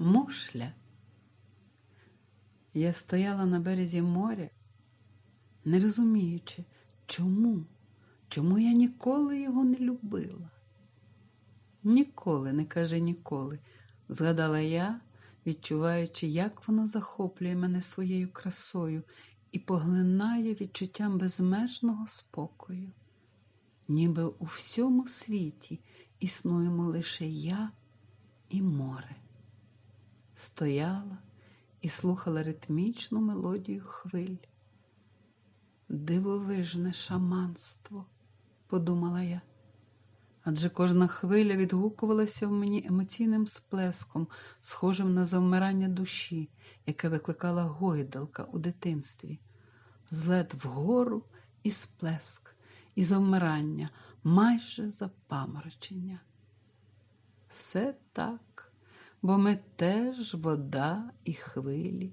мушля. Я стояла на березі моря, не розуміючи, чому, чому я ніколи його не любила. Ніколи, не каже ніколи, згадала я, відчуваючи, як воно захоплює мене своєю красою і поглинає відчуттям безмежного спокою. Ніби у всьому світі існуємо лише я і море. Стояла і слухала ритмічну мелодію хвиль. Дивовижне шаманство, подумала я. Адже кожна хвиля відгукувалася в мені емоційним сплеском, схожим на завмирання душі, яке викликала гойдалка у дитинстві, злет вгору і сплеск, і завмирання, майже запаморочення. Все так, бо ми теж вода і хвилі.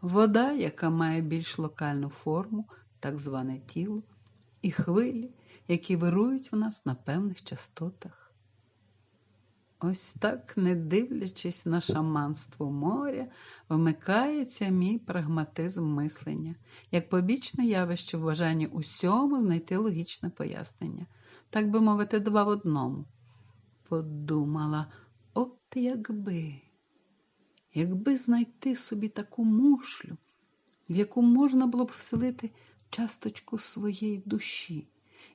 Вода, яка має більш локальну форму, так зване тіло, і хвилі, які вирують в нас на певних частотах. Ось так, не дивлячись на шаманство моря, вмикається мій прагматизм мислення, як побічне явище в бажанні усьому знайти логічне пояснення, так би мовити, два в одному. Подумала, от якби, якби знайти собі таку мушлю, в яку можна було б вселити часточку своєї душі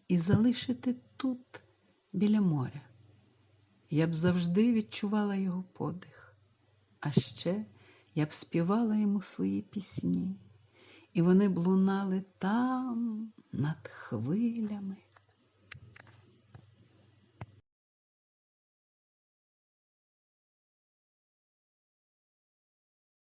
і залишити тут, біля моря. Я б завжди відчувала його подих, а ще я б співала йому свої пісні, і вони б лунали там, над хвилями.